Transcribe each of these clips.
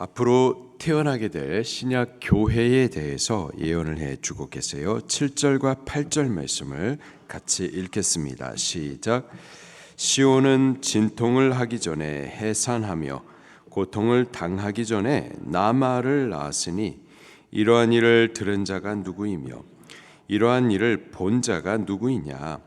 앞으로 태어나게 될 신약 교회에 대해서 예언을 해 주고 계세요. 7절과 8절 말씀을 같이 읽겠습니다. 시작. 시온은 진통을 하기 전에 해산하며 고통을 당하기 전에 나마를 낳았으니 이러한 일을 들은 자가 누구이며 이러한 일을 본 자가 누구이냐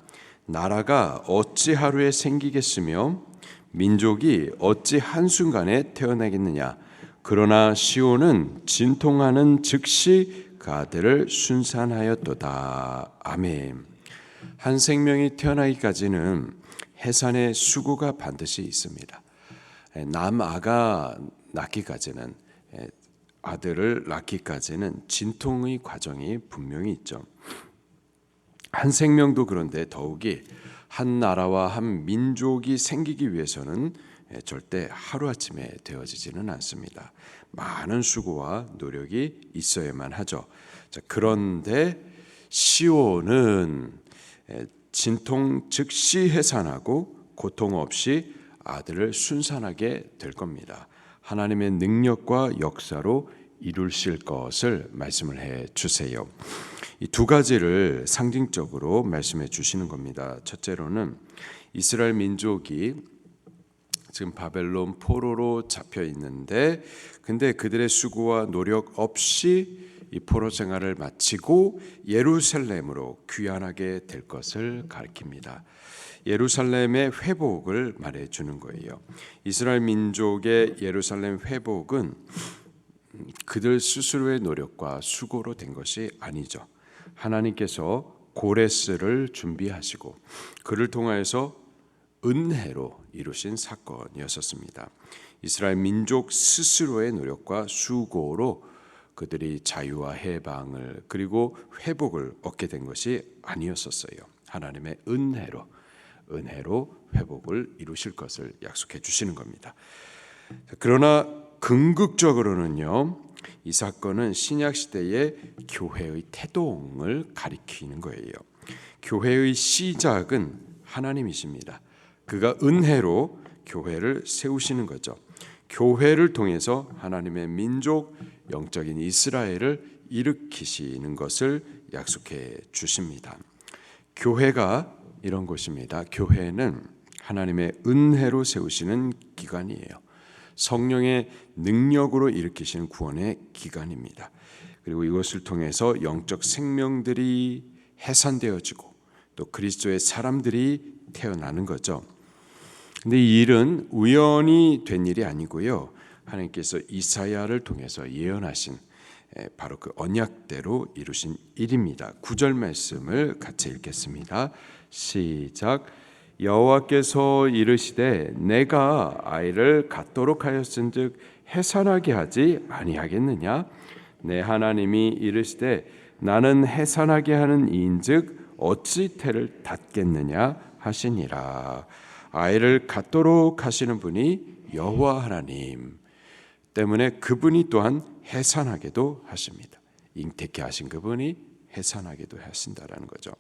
나라가 어찌 하루에 생기겠으며 민족이 어찌 한순간에 태어나겠느냐 그러나 시온은 진통하는 즉시 그 아들을 순산하였도다. 아멘. 한 생명이 태어나기까지는 해산의 수고가 반드시 있습니다. 남아가 낳기까지는 아들을 낳기까지는 진통의 과정이 분명히 있죠. 한 생명도 그런데 더욱이 한 나라와 한 민족이 생기기 위해서는 절대 하루아침에 되어지지는 않습니다. 많은 수고와 노력이 있어야만 하죠. 자, 그런데 시온은 진통 즉시 해산하고 고통 없이 아들을 순산하게 될 겁니다. 하나님의 능력과 역사로 이루실 것을 말씀을 해 주세요. 이 두 가지를 상징적으로 말씀해 주시는 겁니다. 첫째로는 이스라엘 민족이 지금 바벨론 포로로 잡혀 있는데 근데 그들의 수고와 노력 없이 이 포로 생활을 마치고 예루살렘으로 귀환하게 될 것을 가리킵니다. 예루살렘의 회복을 말해 주는 거예요. 이스라엘 민족의 예루살렘 회복은 그들 스스로의 노력과 수고로 된 것이 아니죠. 하나님께서 고레스를 준비하시고 그를 통하여서 은혜로 이루신 사건이었었습니다. 이스라엘 민족 스스로의 노력과 수고로 그들이 자유와 해방을 그리고 회복을 얻게 된 것이 아니었었어요. 하나님의 은혜로 은혜로 회복을 이루실 것을 약속해 주시는 겁니다. 그러나 궁극적으로는요. 이 사건은 신약 시대의 교회의 태동을 가리키는 거예요. 교회의 시작은 하나님이십니다. 그가 은혜로 교회를 세우시는 거죠. 교회를 통해서 하나님의 민족 영적인 이스라엘을 일으키시는 것을 약속해 주십니다. 교회가 이런 곳입니다. 교회는 하나님의 은혜로 세우시는 기관이에요. 성령의 능력으로 일으키시는 구원의 기관입니다. 그리고 이것을 통해서 영적 생명들이 해산되어지고 또 그리스도의 사람들이 태어나는 거죠. 근데 이 일은 우연히 된 일이 아니고요. 하나님께서 이사야를 통해서 예언하신 바로 그 언약대로 이루신 일입니다. 구절 말씀을 같이 읽겠습니다. 시작. 여호와께서 이르시되 내가 아이를 갖도록 하였은즉 해산하게 하지 아니하겠느냐? 내 하나님이 이르시되 나는 해산하게 하는 이인즉 어찌 태를 닫겠느냐 하시니라. 아이를 갖도록 하시는 분이 여호와 하나님 때문에 그분이 또한 해산하게도 하십니다. 잉태케 하신 그분이 해산하게도 하신다라는 거죠.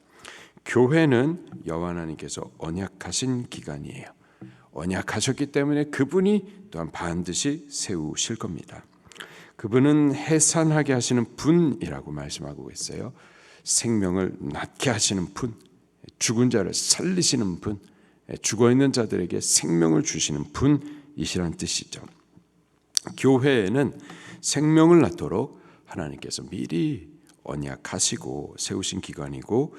교회는 여호와 하나님께서 언약하신 기간이에요. 언약하셨기 때문에 그분이 또한 반드시 세우실 겁니다. 그분은 해산하게 하시는 분이라고 말씀하고 있어요. 생명을 낳게 하시는 분, 죽은 자를 살리시는 분, 죽어 있는 자들에게 생명을 주시는 분이시란 뜻이죠. 교회에는 생명을 낳도록 하나님께서 미리 언약하시고 세우신 기관이고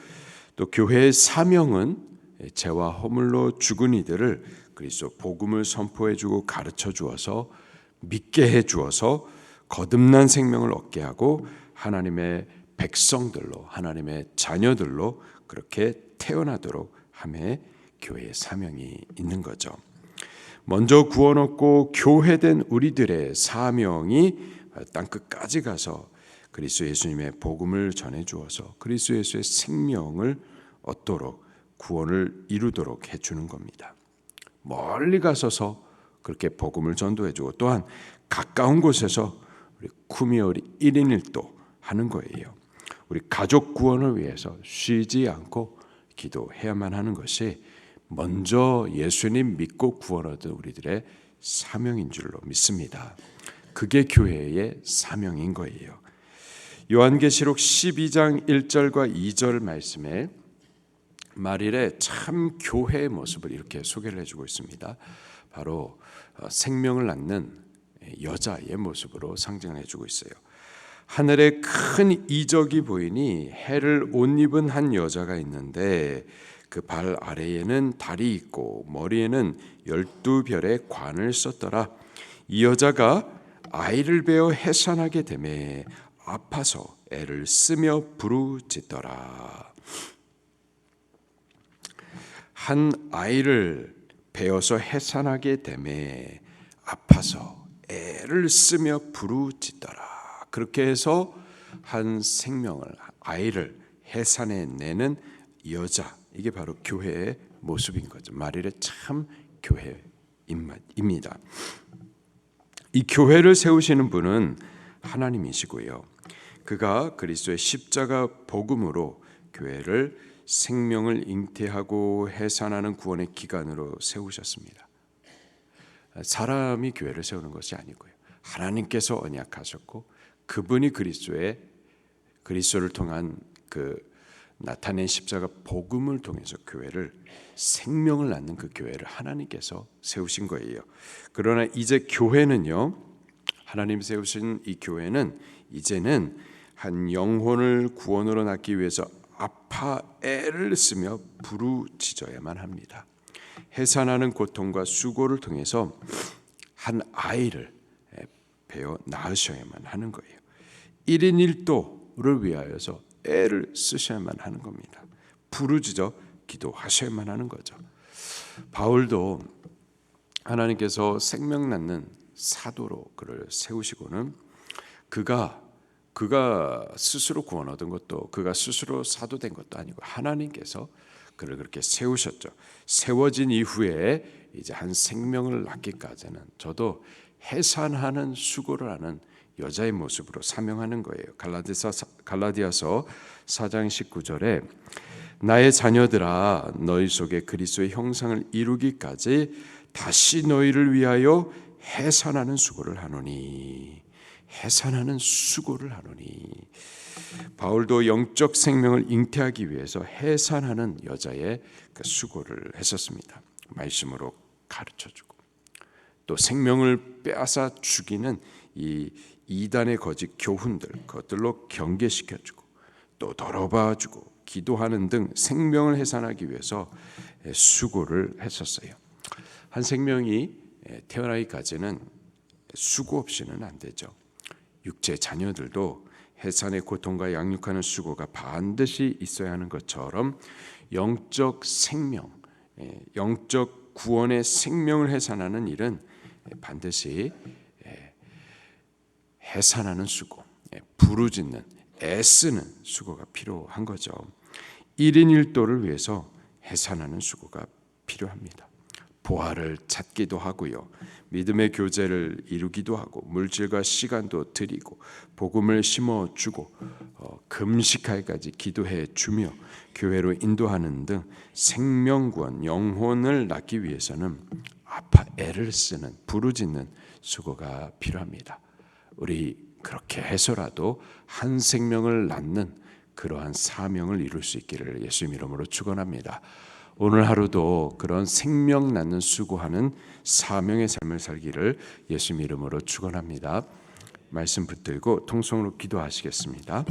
또 교회의 사명은 죄와 허물로 죽은 이들을 그리스도 복음을 선포해 주고 가르쳐 주어서 믿게 해 주어서 거듭난 생명을 얻게 하고 하나님의 백성들로 하나님의 자녀들로 그렇게 태어나도록 함에 교회의 사명이 있는 거죠. 먼저 구원 얻고 교회된 우리들의 사명이 땅 끝까지 가서 그리스도 예수님의 복음을 전해 주어서 그리스도 예수의 생명을 얻도록 구원을 이루도록 해 주는 겁니다. 멀리 가서서 그렇게 복음을 전도해 주고 또한 가까운 곳에서 우리 쿠미오리 1인 1도 하는 거예요. 우리 가족 구원을 위해서 쉬지 않고 기도해야만 하는 것이 먼저 예수님 믿고 구원 얻은 우리들의 사명인 줄로 믿습니다. 그게 교회의 사명인 거예요. 요한계시록 12장 1절과 2절 말씀에 말일에 참 교회의 모습을 이렇게 소개를 해주고 있습니다. 바로 어, 생명을 낳는 여자의 모습으로 상징해주고 있어요. 하늘에 큰 이적이 보이니 해를 옷 입은 한 여자가 있는데 그 발 아래에는 달이 있고 머리에는 열두 별의 관을 썼더라. 이 여자가 아이를 베어 해산하게 되매 아파서 애를 쓰며 부르짖더라. 한 아이를 베어서 해산하게 되매 아파서 애를 쓰며 부르짖더라. 그렇게 해서 한 생명을 아이를 해산해 내는 여자 이게 바로 교회의 모습인 거죠. 말일에 참 교회입니다. 이 교회를 세우시는 분은 하나님이시고요. 그가 그리스도의 십자가 복음으로 교회를 생명을 잉태하고 해산하는 구원의 기관으로 세우셨습니다. 사람이 교회를 세우는 것이 아니고요. 하나님께서 언약하셨고 그분이 그리스도의 그리스도를 통한 그 나타낸 십자가 복음을 통해서 교회를 생명을 낳는 그 교회를 하나님께서 세우신 거예요. 그러나 이제 교회는요. 하나님 세우신 이 교회는 이제는 한 영혼을 구원으로 낳기 위해서 아파 애를 쓰며 부르짖어야만 합니다. 해산하는 고통과 수고를 통해서 한 아이를 배어 낳으셔야만 하는 거예요. 1인 1도를 위하여서 애를 쓰셔야만 하는 겁니다. 부르짖어 기도하셔야만 하는 거죠. 바울도 하나님께서 생명 낳는 사도로 그를 세우시고는 그가 그가 스스로 구원 얻은 것도 그가 스스로 사도 된 것도 아니고 하나님께서 그를 그렇게 세우셨죠. 세워진 이후에 이제 한 생명을 낳기까지는 저도 해산하는 수고를 하는 여자의 모습으로 사명하는 거예요. 갈라디아서 갈라디아서 4장 19절에 나의 자녀들아 너희 속에 그리스도의 형상을 이루기까지 다시 너희를 위하여 해산하는 수고를 하노니 해산하는 수고를 하노니 바울도 영적 생명을 잉태하기 위해서 해산하는 여자의 그 수고를 했었습니다. 말씀으로 가르쳐 주고 또 생명을 빼앗아 죽이는 이 이단의 거짓 교훈들 그것들로 경계시켜 주고 또 돌아봐 주고 기도하는 등 생명을 해산하기 위해서 수고를 했었어요. 한 생명이 태어나기까지는 수고 없이는 안 되죠. 육체 자녀들도 해산의 고통과 양육하는 수고가 반드시 있어야 하는 것처럼 영적 생명, 영적 구원의 생명을 해산하는 일은 반드시 해산하는 수고, 부르짖는 애쓰는 수고가 필요한 거죠. 1인 1도를 위해서 해산하는 수고가 필요합니다. 보화를 찾기도 하고요. 믿음의 교제를 이루기도 하고 물질과 시간도 드리고 복음을 심어 주고 어, 금식하기까지 기도해 주며 교회로 인도하는 등 생명 구원 영혼을 낳기 위해서는 아파 애를 쓰는 부르짖는 수고가 필요합니다. 우리 그렇게 해서라도 한 생명을 낳는 그러한 사명을 이룰 수 있기를 예수님 이름으로 축원합니다. 오늘 하루도 그런 생명 낳는 수고하는 사명의 삶을 살기를 예수님 이름으로 축원합니다. 말씀 붙들고 통성으로 기도하시겠습니다.